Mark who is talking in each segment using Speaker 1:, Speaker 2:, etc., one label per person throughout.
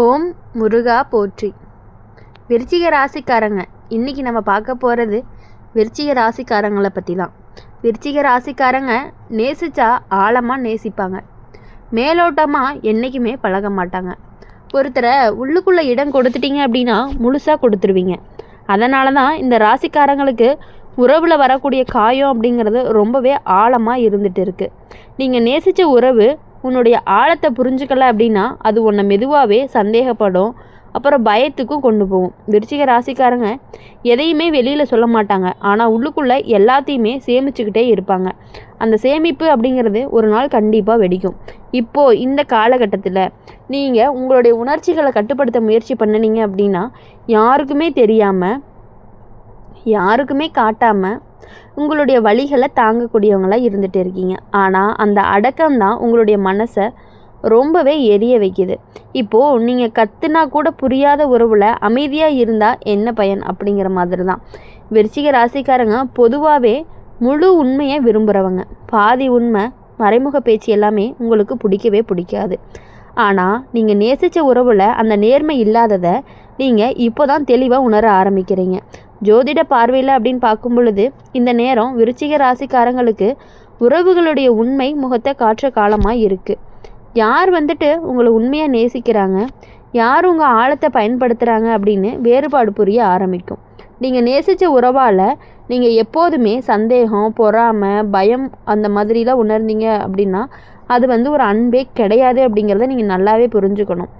Speaker 1: ஓம் முருகா போற்றி. விருச்சிக ராசிக்காரங்க இன்றைக்கி நம்ம பார்க்க போகிறது விருச்சிக ராசிக்காரங்களை பற்றி தான் விருச்சிக ராசிக்காரங்க நேசித்தா ஆழமாக நேசிப்பாங்க. மேலோட்டமாக என்றைக்குமே பழக மாட்டாங்க. ஒருத்தரை உள்ளுக்குள்ளே இடம் கொடுத்துட்டீங்க அப்படின்னா முழுசாக கொடுத்துருவீங்க. அதனால தான் இந்த ராசிக்காரங்களுக்கு உறவில் வரக்கூடிய காயம் அப்படிங்கிறது ரொம்பவே ஆழமாக இருந்துகிட்டு இருக்குது நீங்கள் நேசித்த உறவு உன்னுடைய ஆழத்தை புரிஞ்சுக்கல அப்படின்னா அது உன்னை மெதுவாகவே சந்தேகப்படும். அப்புறம் பயத்துக்கும் கொண்டு போகும். விருச்சிக ராசிக்காரங்க எதையுமே வெளியில் சொல்ல மாட்டாங்க. ஆனால் உள்ளுக்குள்ளே எல்லாத்தையுமே சேமிச்சுக்கிட்டே இருப்பாங்க. அந்த சேமிப்பு அப்படிங்கிறது ஒரு நாள் கண்டிப்பாக வெடிக்கும். இப்போது இந்த காலகட்டத்தில் நீங்கள் உங்களுடைய உணர்ச்சிகளை கட்டுப்படுத்த முயற்சி பண்ணினீங்க அப்படின்னா யாருக்குமே தெரியாமல் யாருக்குமே காட்டாமல் உங்களுடைய வழிகளை தாங்கக்கூடியவங்களாக இருந்துகிட்டு இருக்கீங்க. ஆனால் அந்த அடக்கம் தான் உங்களுடைய மனசை ரொம்பவே எரிய வைக்குது. இப்போது நீங்கள் கத்துனா கூட புரியாத உறவில் அமைதியாக இருந்தால் என்ன பயன் அப்படிங்கிற மாதிரி தான் விருச்சிக ராசிக்காரங்க பொதுவாகவே முழு உண்மையை விரும்புகிறவங்க பாதி உண்மை மறைமுக பேச்சு எல்லாமே உங்களுக்கு பிடிக்கவே பிடிக்காது. ஆனால் நீங்கள் நேசித்த உறவில் அந்த நேர்மை இல்லாததை நீங்கள் இப்போ தான் தெளிவாக உணர ஆரம்பிக்கிறீங்க. ஜோதிட பார்வையில் அப்படின்னு பார்க்கும் பொழுது இந்த நேரம் விருச்சிக ராசிக்காரங்களுக்கு உறவுகளுடைய உண்மை முகத்தை காற்ற காலமாக இருக்குது யார் வந்துட்டு உங்களை உண்மையாக நேசிக்கிறாங்க? யார் உங்கள் ஆழத்தை பயன்படுத்துகிறாங்க அப்படின்னு வேறுபாடு புரிய ஆரம்பிக்கும். நீங்கள் நேசித்த உறவால் நீங்கள் எப்போதுமே சந்தேகம் பொறாமை பயம் அந்த மாதிரிலாம் உணர்ந்தீங்க அப்படின்னா அது வந்து ஒரு அன்பே கிடையாது அப்படிங்கிறத நீங்கள் நல்லாவே புரிஞ்சுக்கணும்.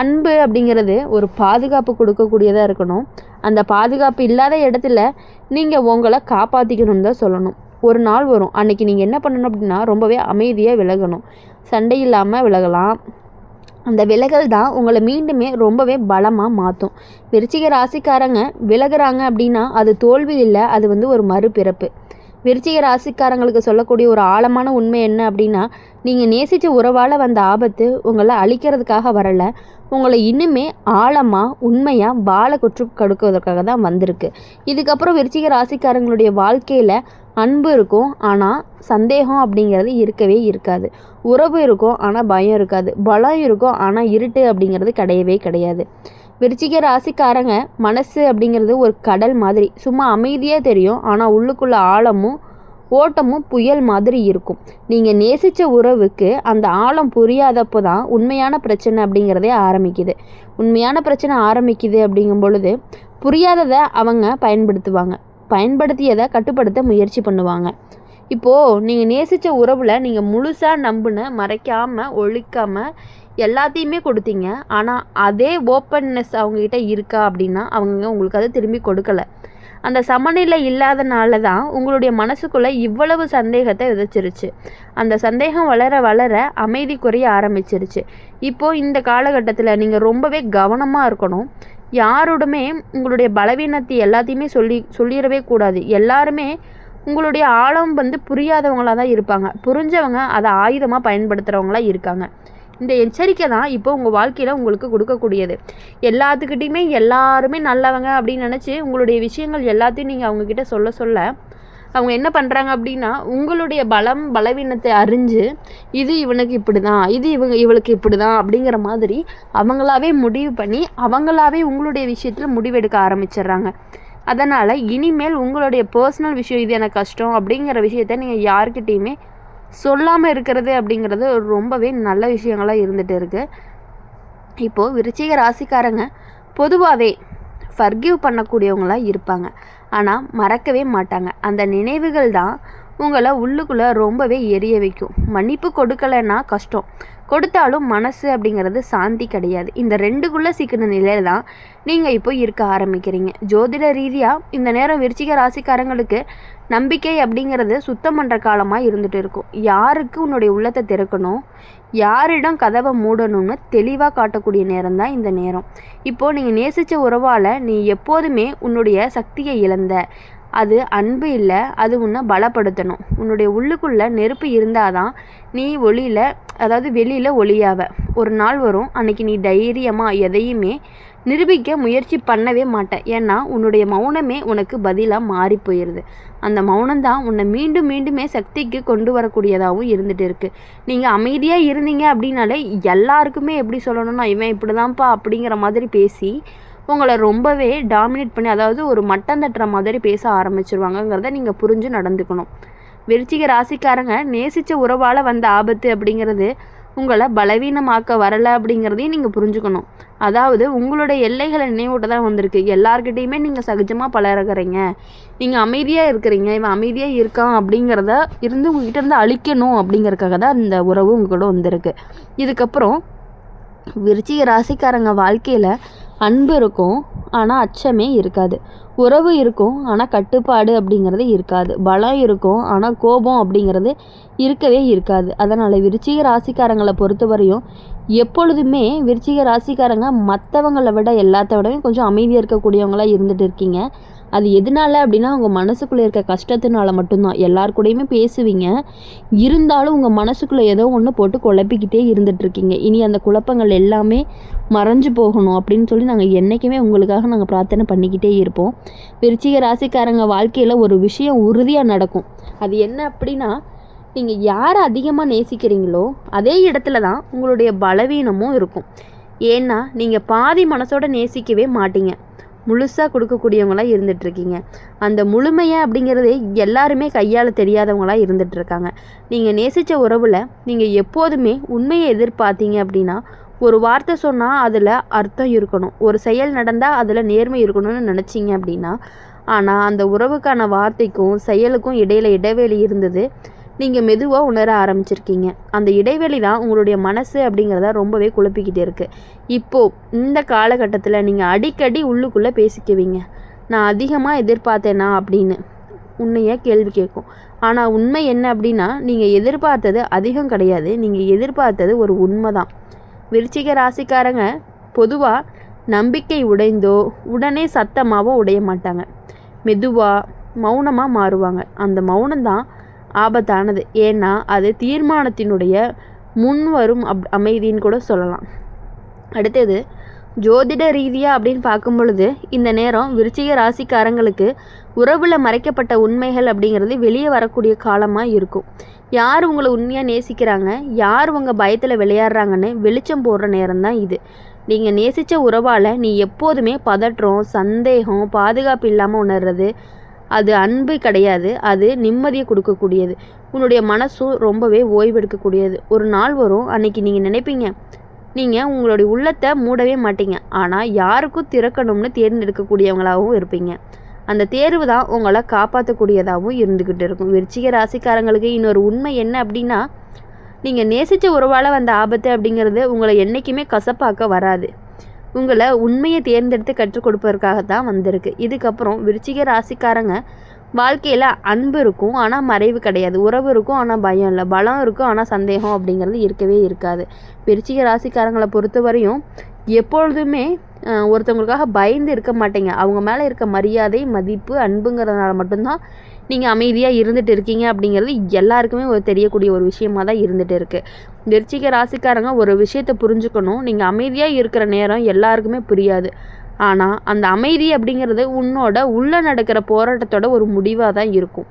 Speaker 1: அன்பு அப்படிங்கிறது ஒரு பாதுகாப்பு கொடுக்கக்கூடியதாக இருக்கணும். அந்த பாதுகாப்பு இல்லாத இடத்துல நீங்கள் உங்களை காப்பாற்றிக்கணும்னு தான் சொல்லணும். ஒரு நாள் வரும். அன்றைக்கி நீங்கள் என்ன பண்ணணும் அப்படின்னா ரொம்பவே அமைதியாக விலகணும். சண்டை இல்லாமல் விலகலாம். அந்த விலகல் தான் உங்களை மீண்டுமே ரொம்பவே பலமாக மாற்றும் விருச்சிக ராசிக்காரங்க விலகிறாங்க அப்படின்னா அது தோல்வி இல்லை. அது வந்து ஒரு மறுபிறப்பு. விருச்சிக ராசிக்காரங்களுக்கு சொல்லக்கூடிய ஒரு ஆழமான உண்மை என்ன அப்படின்னா நீங்கள் நேசித்த உறவால் வந்த ஆபத்து உங்களை அழிக்கிறதுக்காக வரலை. உங்களை இன்னுமே ஆழமாக உண்மையாக வாழ குற்று கொடுக்குவதற்காக தான் வந்திருக்கு. இதுக்கப்புறம் விருச்சிக ராசிக்காரங்களுடைய வாழ்க்கையில் அன்பு இருக்கும் ஆனால் சந்தேகம் அப்படிங்கிறது இருக்கவே இருக்காது. உறவு இருக்கும் ஆனால் பயம் இருக்காது. பலம் இருக்கும் ஆனால் இருட்டு அப்படிங்கிறது கிடையவே கிடையாது. விருச்சிக ராசிக்காரங்க மனசு அப்படிங்கிறது ஒரு கடல் மாதிரி. சும்மா அமைதியாக தெரியும். ஆனால் உள்ளுக்குள்ள ஆழமும் ஓட்டமும் புயல் மாதிரி இருக்கும். நீங்கள் நேசித்த உறவுக்கு அந்த ஆழம் புரியாதப்போ தான் உண்மையான பிரச்சனை அப்படிங்கிறதே ஆரம்பிக்குது. உண்மையான பிரச்சனை ஆரம்பிக்குது அப்படிங்கும் பொழுது புரியாததை அவங்க பயன்படுத்துவாங்க. பயன்படுத்தியதை கட்டுப்படுத்த முயற்சி பண்ணுவாங்க. இப்போது நீங்கள் நேசித்த உறவில் நீங்கள் முழுசாக நம்பின மறைக்காமல் ஒழிக்காமல் எல்லாத்தையுமே கொடுத்தீங்க. ஆனால் அதே ஓப்பன்னஸ் அவங்கக்கிட்ட இருக்கா அப்படின்னா அவங்க உங்களுக்கு அதை திரும்பி கொடுக்கல. அந்த சமநிலை இல்லாதனால தான் உங்களுடைய மனசுக்குள்ளே இவ்வளவு சந்தேகத்தை விதைச்சிருச்சு. அந்த சந்தேகம் வளர வளர அமைதி குறைய ஆரம்பிச்சிருச்சு. இப்போது இந்த காலகட்டத்தில் நீங்கள் ரொம்பவே கவனமாக இருக்கணும். யாரோடுமே உங்களுடைய பலவீனத்தை எல்லாத்தையுமே சொல்லி சொல்லிடவே கூடாது. எல்லாருமே உங்களுடைய ஆழம் வந்து புரியாதவங்களாக தான் இருப்பாங்க. புரிஞ்சவங்க அதை ஆயுதமாக பயன்படுத்துகிறவங்களா இருக்காங்க. இந்த எச்சரிக்கை தான் இப்போ உங்கள் வாழ்க்கையில் உங்களுக்கு கொடுக்கக்கூடியது. எல்லாத்துக்கிட்டையுமே எல்லாருமே நல்லவங்க அப்படின்னு நினச்சி உங்களுடைய விஷயங்கள் எல்லாத்தையும் நீங்கள் அவங்கக்கிட்ட சொல்ல சொல்ல அவங்க என்ன பண்ணுறாங்க அப்படின்னா உங்களுடைய பலம் பலவீனத்தை அறிஞ்சு இது இவனுக்கு இப்படி தான் இது இவங்க இவளுக்கு இப்படி தான் அப்படிங்கிற மாதிரி அவங்களாவே முடிவு பண்ணி அவங்களாவே உங்களுடைய விஷயத்தில் முடிவெடுக்க ஆரம்பிச்சிடுறாங்க. அதனால் இனிமேல் உங்களுடைய பர்சனல் விஷயம் இது எனக்கு கஷ்டம் அப்படிங்கிற விஷயத்த நீங்கள் யார்கிட்டேயுமே சொல்லாமல் இருக்கிறது அப்படிங்கிறது ரொம்பவே நல்ல விஷயங்களாக இருந்துகிட்டு இருக்குது இப்போது விருச்சிக ராசிக்காரங்க பொதுவாகவே ஃபர்கிவ் பண்ணக்கூடியவங்களாக இருப்பாங்க. ஆனால் மறக்கவே மாட்டாங்க. அந்த நினைவுகள் தான் உங்களை உள்ளுக்குள்ளே ரொம்பவே எரிய வைக்கும். மன்னிப்பு கொடுக்கலைன்னா கஷ்டம். கொடுத்தாலும் மனசு அப்படிங்கிறது சாந்தி கிடையாது. இந்த ரெண்டுக்குள்ளே சிக்கின நிலையில தான் நீங்கள் இப்போ இருக்க ஆரம்பிக்கிறீங்க. ஜோதிட ரீதியாக இந்த நேரம் விருச்சிக ராசிக்காரங்களுக்கு நம்பிக்கை அப்படிங்கிறது சுத்தம் பண்ணுற காலமாக இருந்துகிட்டு இருக்கும். யாருக்கு உன்னுடைய உள்ளத்தை திறக்கணும்? யாரிடம் கதவை மூடணும்னு தெளிவாக காட்டக்கூடிய நேரம் தான் இந்த நேரம். இப்போது நீங்கள் நேசித்த உறவால் நீ எப்போதுமே உன்னுடைய சக்தியை இழந்த அது அன்பு இல்லை அது உன்னை பலப்படுத்தணும். உன்னுடைய உள்ளுக்குள்ளே நெருப்பு இருந்தால் தான் நீ ஒளியில் அதாவது வெளியில் ஒளியாவ. ஒரு நாள் வரும் அன்னைக்கு நீ தைரியமாக எதையுமே நிரூபிக்க முயற்சி பண்ணவே மாட்டேன் ஏன்னா உன்னுடைய மௌனமே உனக்கு பதிலாக மாறி போயிடுது அந்த மௌனம்தான் உன்னை மீண்டும் மீண்டுமே சக்திக்கு கொண்டு வரக்கூடியதாகவும் இருந்துகிட்டு இருக்குது நீங்கள் அமைதியாக இருந்தீங்க அப்படின்னாலே எல்லாருக்குமே எப்படி சொல்லணும்னா இவன் இப்படி தான்ப்பா அப்படிங்கிற மாதிரி பேசி உங்களை ரொம்பவே டாமினேட் பண்ணி அதாவது ஒரு மட்டம் தட்டுற மாதிரி பேச ஆரம்பிச்சிருவாங்கங்கிறத நீங்கள் புரிஞ்சு நடந்துக்கணும். விருச்சிக ராசிக்காரங்க நேசித்த உறவால் வந்த ஆபத்து அப்படிங்கிறது உங்களை பலவீனமாக்க வரலை அப்படிங்கிறதையும் நீங்கள் புரிஞ்சுக்கணும். அதாவது உங்களுடைய எல்லைகளை நினைவூட்ட தான் வந்திருக்கு. எல்லார்கிட்டேயுமே நீங்கள் சகஜமாக பழகிறீங்க நீங்கள் அமைதியாக இருக்கிறீங்க. இவன் அமைதியாக இருக்கான் அப்படிங்கிறத இருந்து உங்ககிட்ட இருந்து அழிக்கணும் அப்படிங்கிறதுக்காக தான் இந்த உறவு உங்க கூட வந்திருக்கு. இதுக்கப்புறம் விருச்சிக ராசிக்காரங்க வாழ்க்கையில் அன்பு இருக்கும் ஆனால் அச்சமே இருக்காது. உறவு இருக்கும் ஆனால் கட்டுப்பாடு அப்படிங்கிறது இருக்காது. பலம் இருக்கும் ஆனால் கோபம் அப்படிங்கிறது இருக்கவே இருக்காது. அதனால் விருச்சிக ராசிக்காரங்களை பொறுத்தவரையும் எப்பொழுதுமே விருச்சிக ராசிக்காரங்க மற்றவங்களை விட எல்லாத்த விடவும் கொஞ்சம் அமைதியாக இருக்கக்கூடியவங்களாக இருந்துகிட்டு இருக்கீங்க. அது எதனால அப்படின்னா உங்கள் மனசுக்குள்ளே இருக்க கஷ்டத்தினால மட்டும்தான். எல்லார் கூடயுமே பேசுவீங்க. இருந்தாலும் உங்கள் மனசுக்குள்ளே ஏதோ ஒன்று போட்டு குழப்பிக்கிட்டே இருந்துகிட்ருக்கீங்க இனி அந்த குழப்பங்கள் எல்லாமே மறைஞ்சு போகணும் அப்படின்னு சொல்லி நாங்கள் என்றைக்குமே உங்களுக்காக நாங்கள் பிரார்த்தனை பண்ணிக்கிட்டே இருப்போம். விருச்சிக ராசிக்காரங்க வாழ்க்கையில் ஒரு விஷயம் உறுதியாக நடக்கும். அது என்ன அப்படின்னா நீங்கள் யாரை அதிகமாக நேசிக்கிறீங்களோ அதே இடத்துல தான் உங்களுடைய பலவீனமும் இருக்கும். ஏன்னா நீங்கள் பாதி மனசோட நேசிக்கவே மாட்டீங்க. முழுசாக கொடுக்கக்கூடியவங்களாக இருந்துகிட்ருக்கீங்க அந்த முழுமையை அப்படிங்கிறது எல்லாருமே கையால் தெரியாதவங்களாக இருந்துகிட்ருக்காங்க நீங்கள் நேசித்த உறவில் நீங்கள் எப்போதுமே உண்மையை எதிர்பார்த்தீங்க அப்படின்னா ஒரு வார்த்தை சொன்னால் அதில் அர்த்தம் இருக்கணும். ஒரு செயல் நடந்தால் அதில் நேர்மை இருக்கணும்னு நினச்சிங்க அப்படின்னா ஆனால் அந்த உறவுக்கான வார்த்தைக்கும் செயலுக்கும் இடையில் இடைவெளி இருந்தது. நீங்கள் மெதுவாக உணர ஆரம்பிச்சிருக்கீங்க. அந்த இடைவெளி தான் உங்களுடைய மனசு அப்படிங்கிறத ரொம்பவே குழப்பிக்கிட்டே இருக்குது இப்போது இந்த காலகட்டத்தில் நீங்கள் அடிக்கடி உள்ளுக்குள்ளே பேசிக்குவீங்க. நான் அதிகமாக எதிர்பார்த்தேனா அப்படின்னு. உன்னைய கேள்வி கேட்கும் ஆனால் உண்மை என்ன அப்படின்னா நீங்கள் எதிர்பார்த்தது அதிகம் கிடையாது. நீங்கள் எதிர்பார்த்தது ஒரு உண்மை தான். விருச்சிக ராசிக்காரங்க பொதுவாக நம்பிக்கை உடைந்தோ உடனே சத்தமாகவோ உடைய மாட்டாங்க. மெதுவாக மௌனமாக மாறுவாங்க. அந்த மௌனம்தான் ஆபத்தானது. ஏன்னா அது தீர்மானத்தினுடைய முன்வரும் அப் அமைதின்னு கூட சொல்லலாம். அடுத்தது ஜோதிட ரீதியாக அப்படின்னு பார்க்கும் பொழுது இந்த நேரம் விருச்சிக ராசிக்காரங்களுக்கு உறவில் மறைக்கப்பட்ட உண்மைகள் அப்படிங்கிறது வெளியே வரக்கூடிய காலமாக இருக்கும். யார் உங்களை உண்மையாக நேசிக்கிறாங்க? யார் உங்கள் பயத்தில் விளையாடுறாங்கன்னு வெளிச்சம் போடுற நேரம் தான் இது. நீங்கள் நேசித்த உறவால் நீ எப்போதுமே பதற்றம் சந்தேகம் பாதுகாப்பு இல்லாமல் உணர்றது அது அன்பு கிடையாது அது நிம்மதியை கொடுக்கக்கூடியது. உன்னுடைய மனசும் ரொம்பவே ஓய்வெடுக்கக்கூடியது ஒரு நாள் வரும் அன்னைக்கு நீங்கள் நினைப்பீங்க நீங்கள் உங்களுடைய உள்ளத்தை மூடவே மாட்டீங்க. ஆனால் யாருக்கும் திறக்கணும்னு தேர்ந்தெடுக்கக்கூடியவங்களாகவும் இருப்பீங்க. அந்த தேர்வு தான் உங்களை காப்பாற்றக்கூடியதாகவும் இருந்துக்கிட்டு இருக்கும். விருச்சிக ராசிக்காரங்களுக்கு இன்னொரு உண்மை என்ன அப்படின்னா நீங்கள் நேசித்த உறவால் வந்த ஆபத்து அப்படிங்கிறது உங்களை என்றைக்குமே கசப்பாக்க வராது. உங்களை உண்மையை தேர்ந்தெடுத்து கற்றுக் கொடுப்பதற்காக தான் வந்திருக்கு. இதுக்கப்புறம் விருச்சிக ராசிக்காரங்க வாழ்க்கையில் அன்பு இருக்கும் ஆனால் மறைவு கிடையாது. உறவு இருக்கும் ஆனால் பயம் இல்லை. பலம் இருக்கும் ஆனால் சந்தேகம் அப்படிங்கிறது இருக்கவே இருக்காது. விருச்சிக ராசிக்காரங்களை பொறுத்தவரையும் எப்பொழுதுமே ஒருத்தவங்களுக்காக பயந்து இருக்க மாட்டீங்க. அவங்க மேலே இருக்க மரியாதை மதிப்பு அன்புங்கிறதுனால மட்டும்தான் நீங்கள் அமைதியாக இருந்துகிட்டு இருக்கீங்க அப்படிங்கிறது எல்லாருக்குமே ஒரு தெரியக்கூடிய ஒரு விஷயமாக தான் இருந்துகிட்டு இருக்குது விருச்சிக ராசிக்காரங்க ஒரு விஷயத்தை புரிஞ்சுக்கணும். நீங்கள் அமைதியாக இருக்கிற நேரம் எல்லாருக்குமே புரியாது. ஆனால் அந்த அமைதி அப்படிங்கிறது உன்னோட உள்ளே நடக்கிற போராட்டத்தோட ஒரு முடிவாக தான் இருக்கும்.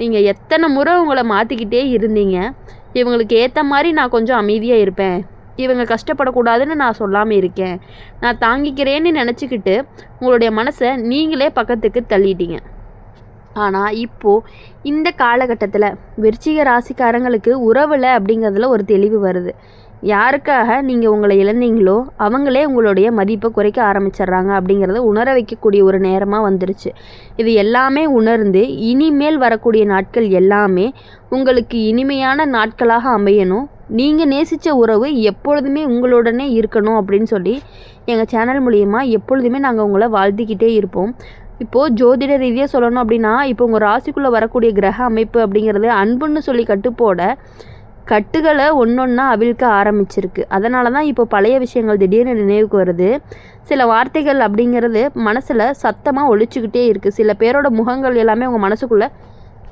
Speaker 1: நீங்கள் எத்தனை முறை உங்களை மாற்றிக்கிட்டே இருந்தீங்க. இவங்களுக்கு ஏற்ற மாதிரி நான் கொஞ்சம் அமைதியாக இருப்பேன். இவங்க கஷ்டப்படக்கூடாதுன்னு நான் சொல்லாமல் இருக்கேன். நான் தாங்கிக்கிறேன்னு நினச்சிக்கிட்டு உங்களுடைய மனசை நீங்களே பக்கத்துக்கு தள்ளிட்டீங்க. ஆனால் இப்போது இந்த காலகட்டத்தில் விருச்சிக ராசிக்காரங்களுக்கு உறவில் அப்படிங்கிறதுல ஒரு தெளிவு வருது. யாருக்காக நீங்கள் உங்களை இழந்தீங்களோ அவங்களே உங்களுடைய மதிப்பை குறைக்க ஆரம்பிச்சிடுறாங்க அப்படிங்கிறத உணர வைக்கக்கூடிய ஒரு நேரமாக வந்துருச்சு. இது எல்லாமே உணர்ந்து இனிமேல் வரக்கூடிய நாட்கள் எல்லாமே உங்களுக்கு இனிமையான நாட்களாக அமையணும். நீங்கள் நேசித்த உறவு எப்பொழுதுமே உங்களுடனே இருக்கணும் அப்படின்னு சொல்லி எங்கள் சேனல் மூலியமாக எப்பொழுதுமே நாங்கள் உங்களை வாழ்த்திக்கிட்டே இருப்போம். இப்போது ஜோதிட ரீதியாக சொல்லணும் அப்படின்னா இப்போ உங்கள் ராசிக்குள்ளே வரக்கூடிய கிரக அமைப்பு அப்படிங்கிறது அன்புன்னு சொல்லி கட்டுப்போட கட்டுகளை ஒன்றொன்னா அவிழ்க்க ஆரம்பிச்சிருக்கு. அதனால தான் இப்போ பழைய விஷயங்கள் திடீர்னு நினைவுக்கு வருது. சில வார்த்தைகள் அப்படிங்கிறது மனசில் சத்தமாக ஒழிச்சுக்கிட்டே இருக்குது சில பேரோட முகங்கள் எல்லாமே உங்கள் மனசுக்குள்ளே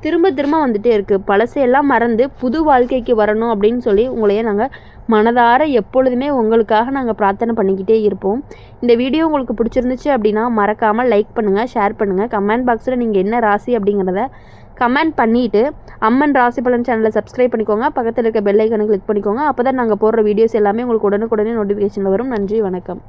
Speaker 1: திரும்ப திரும்ப வந்துகிட்டே இருக்குது பழசையெல்லாம் மறந்து புது வாழ்க்கைக்கு வரணும் அப்படின்னு சொல்லி உங்களையே நாங்கள் மனதார எப்பொழுதுமே உங்களுக்காக நாங்கள் பிரார்த்தனை பண்ணிக்கிட்டே இருப்போம். இந்த வீடியோ உங்களுக்கு பிடிச்சிருந்துச்சு அப்படின்னா மறக்காமல் லைக் பண்ணுங்கள் ஷேர் பண்ணுங்கள் கமெண்ட் பாக்ஸில் நீங்கள் என்ன ராசி அப்படிங்கிறத கமெண்ட் பண்ணிவிட்டு அம்மன் ராசி பலன் சேனலை சப்ஸ்கிரைப் பண்ணிக்கோங்க. பக்கத்தில் இருக்க பெல் ஐக்கனை கிளிக் பண்ணிக்கோங்க. அப்போ தான் நாங்கள் போடுற வீடியோஸ் எல்லாமே உங்களுக்கு உடனுக்குடனே நோட்டிஃபிகேஷனில் வரும். நன்றி வணக்கம்.